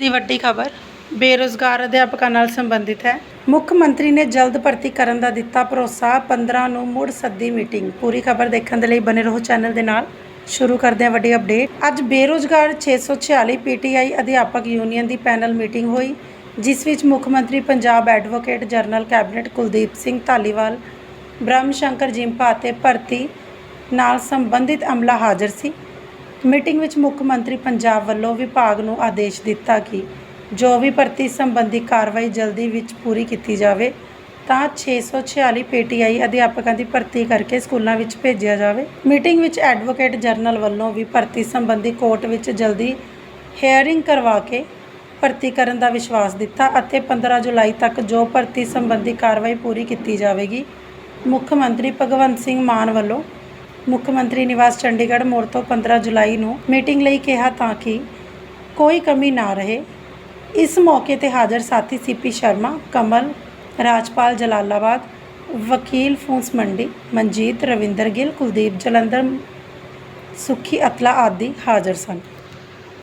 ਦੀ ਵੱਡੀ ਖਬਰ, ਬੇਰੁਜ਼ਗਾਰ ਅਧਿਆਪਕਾਂ ਨਾਲ ਸੰਬੰਧਿਤ ਹੈ। ਮੁੱਖ ਮੰਤਰੀ ਨੇ ਜਲਦ ਭਰਤੀ ਕਰਨ ਦਾ ਦਿੱਤਾ ਭਰੋਸਾ 15 ਨੂੰ ਮੁੜ ਸੱਦੀ ਮੀਟਿੰਗ। ਪੂਰੀ ਖਬਰ ਦੇਖਣ ਦੇ ਲਈ ਬਨੇ ਰਹੋ ਚੈਨਲ ਦੇ ਨਾਲ। ਸ਼ੁਰੂ ਕਰਦੇ ਹਾਂ ਵੱਡੀ ਅਪਡੇਟ। ਅੱਜ ਬੇਰੁਜ਼ਗਾਰ 646 ਪੀਟੀਆਈ ਅਧਿਆਪਕ ਯੂਨੀਅਨ ਦੀ ਪੈਨਲ ਮੀਟਿੰਗ ਹੋਈ, ਜਿਸ ਵਿੱਚ ਮੁੱਖ ਮੰਤਰੀ, Punjab advocate general cabinet Kuldeep Singh Dhaliwal Brahm Shankar Jimpa ਅਤੇ ਭਰਤੀ ਨਾਲ ਸੰਬੰਧਿਤ ਅਮਲਾ ਹਾਜ਼ਰ ਸੀ। ਮੀਟਿੰਗ ਵਿੱਚ ਮੁੱਖ ਮੰਤਰੀ ਪੰਜਾਬ ਵੱਲੋਂ ਵਿਭਾਗ ਨੂੰ ਆਦੇਸ਼ ਦਿੱਤਾ ਕਿ ਜੋ ਵੀ ਭਰਤੀ ਸੰਬੰਧੀ ਕਾਰਵਾਈ ਜਲਦੀ ਵਿੱਚ ਪੂਰੀ ਕੀਤੀ ਜਾਵੇ, ਤਾਂ 646 ਪੀਟੀਆਈ ਅਧਿਆਪਕਾਂ ਦੀ ਭਰਤੀ ਕਰਕੇ ਸਕੂਲਾਂ ਵਿੱਚ ਭੇਜਿਆ ਜਾਵੇ। ਮੀਟਿੰਗ ਵਿੱਚ ਐਡਵੋਕੇਟ ਜਨਰਲ ਵੱਲੋਂ ਵੀ ਭਰਤੀ ਸੰਬੰਧੀ ਕੋਰਟ ਵਿੱਚ ਜਲਦੀ ਹੇਅਰਿੰਗ ਕਰਵਾ ਕੇ ਭਰਤੀ ਕਰਨ ਦਾ ਵਿਸ਼ਵਾਸ ਦਿੱਤਾ ਅਤੇ 15 ਜੁਲਾਈ ਤੱਕ ਜੋ ਭਰਤੀ ਸੰਬੰਧੀ ਕਾਰਵਾਈ ਪੂਰੀ ਕੀਤੀ ਜਾਵੇਗੀ, ਮੁੱਖ ਮੰਤਰੀ ਭਗਵੰਤ ਸਿੰਘ ਮਾਨ ਵੱਲੋਂ ਮੁੱਖ ਮੰਤਰੀ ਨਿਵਾਸ ਚੰਡੀਗੜ੍ਹ ਮੋੜ ਤੋਂ 15 ਜੁਲਾਈ ਨੂੰ ਮੀਟਿੰਗ ਲਈ ਕਿਹਾ ਤਾਂ ਕਿ ਕੋਈ ਕਮੀ ਨਾ ਰਹੇ। ਇਸ ਮੌਕੇ ਤੇ ਹਾਜ਼ਰ ਸਾਥੀ ਸੀਪੀ ਸ਼ਰਮਾ, ਕਮਲ, ਰਾਜਪਾਲ ਜਲਾਲਾਬਾਦ, ਵਕੀਲ ਫੂਸ ਮੰਡੀ, ਮਨਜੀਤ, ਰਵਿੰਦਰ ਗਿੱਲ, ਕੁਲਦੀਪ ਜਲੰਧਰ, ਸੁਖੀ ਅਤਲਾ ਆਦਿ ਹਾਜ਼ਰ ਸਨ।